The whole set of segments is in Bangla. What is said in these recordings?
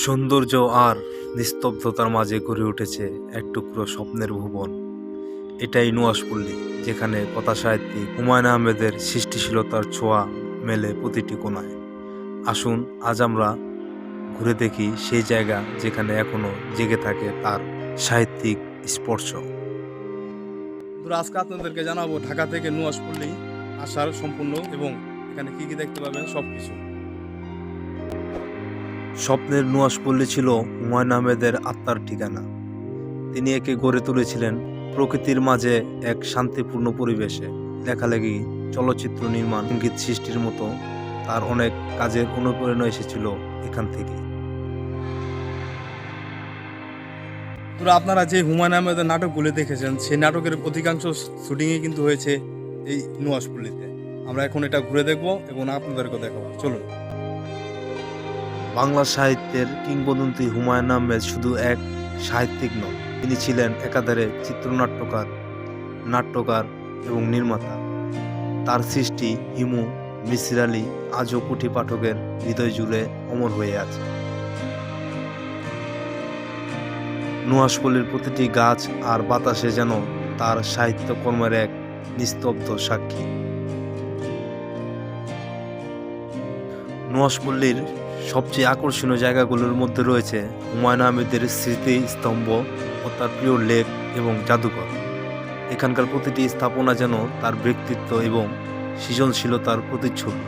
সৌন্দর্য আর নিস্তব্ধতার মাঝে গড়ে উঠেছে এক টুকরো স্বপ্নের ভুবন। এটাই নুয়াশপল্লী, যেখানে কথা সাহিত্যিক হুমায়ুন আহমেদের সৃষ্টিশীলতার ছোঁয়া মেলে প্রতিটি কোণায়। আসুন, আজ আমরা ঘুরে দেখি সেই জায়গা যেখানে এখনও জেগে থাকে তার সাহিত্যিক স্পর্শ। আজকে আপনাদেরকে জানাব ঢাকা থেকে নুয়াশপল্লী আসার সম্পূর্ণ এবং এখানে কি কি দেখতে পাবেন সব কিছু স্বপ্নের নুয়াশ নুয়াশপল্লী ছিল হুমায়ুন আহমেদের আত্মার ঠিকানা। তিনি একে গড়ে তুলেছিলেন প্রকৃতির মাঝে এক শান্তিপূর্ণ পরিবেশে। লেখালেখি, চলচ্চিত্র নির্মাণ সংগীত সৃষ্টির মতো তার অনেক কাজের অনুপ্রেরণা এসেছিল এখান থেকে। আপনারা যে হুমায়ুন আহমেদের নাটকগুলো দেখেছেন, সেই নাটকের অধিকাংশ শুটিংই কিন্তু হয়েছে এই নুয়াশপল্লীতে আমরা এখন এটা ঘুরে দেখব এবং আপনাদেরকে দেখাবো। চলুন। বাংলা সাহিত্যের কিংবদন্তি হুমায়ুন আহমেদ শুধু এক সাহিত্যিক নন, তিনি ছিলেন একাধারে চিত্রনাট্যকার, নাট্যকার এবং নির্মাতা। তার সৃষ্টি হিমু, মিসির আলী আজও কোটি পাঠকের হৃদয় জুড়ে অমর হয়ে আছে। নুহাশপল্লির প্রতিটি গাছ আর বাতাসে যেন তার সাহিত্যকর্মের এক নিস্তব্ধ সাক্ষী। নুহাশপল্লির সবচেয়ে আকর্ষণীয় জায়গাগুলোর মধ্যে রয়েছে হুমায়ুন আহমেদের স্মৃতি স্তম্ভ ও তার প্রিয় লেক এবং জাদুঘর। এখানকার প্রতিটি স্থাপনা যেন তার ব্যক্তিত্ব এবং সৃজনশীলতার প্রতিচ্ছবি।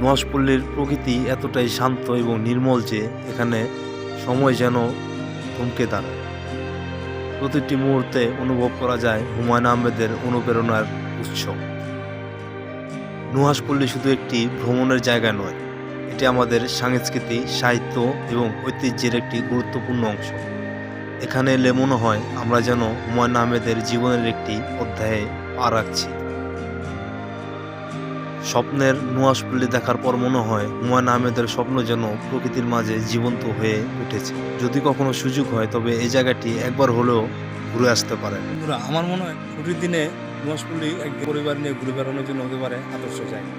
নোয়াশপল্লীর প্রকৃতি এতটাই শান্ত এবং নির্মল যে এখানে সময় যেন থমকে দাঁড়ায়। প্রতিটি মুহূর্তে অনুভব করা যায় হুমায়ুন আহমেদের অনুপ্রেরণার উৎস। নুহাশপল্লী শুধু একটি ভ্রমণের জায়গা নয়, এটি আমাদের সংস্কৃতি সাহিত্য এবং ঐতিহ্যের একটি গুরুত্বপূর্ণ অংশ। এখানে এলে মনে হয়, আমরা যেন হুমায়ুন আহমেদের জীবনের একটি অধ্যায়ে পা রাখছি। স্বপ্নের নুয়াশপল্লী দেখার পর মনে হয় হুমায়ুন আহমেদের স্বপ্ন যেন প্রকৃতির মাঝে জীবন্ত হয়ে উঠেছে। যদি কখনো সুযোগ হয়, তবে এই জায়গাটি একবার হলেও ঘুরে আসতে পারে আমার মনে হয় ছুটির দিনে নুয়াশপল্লী এক পরিবার নিয়ে ঘুরে বেড়ানোর জন্য হতে পারে আদর্শ জায়গা।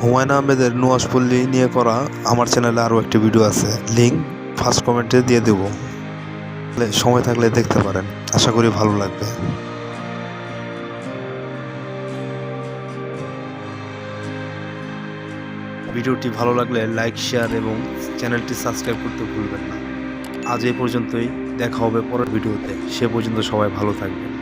হুমায়ুন আহমেদের নুয়াশপল্লী নিয়ে করা আমার চ্যানেলে আরও একটি ভিডিও আছে। লিঙ্ক ফার্স্ট কমেন্টে দিয়ে দেব। সময় থাকলে দেখতে পারেন। আশা করি ভালো লাগবে। ভিডিওটি ভালো লাগলে লাইক, শেয়ার এবং চ্যানেলটি সাবস্ক্রাইব করতে ভুলবেন না। আজ এই পর্যন্তই। দেখা হবে পরের ভিডিওতে। সে পর্যন্ত সবাই ভালো থাকবেন।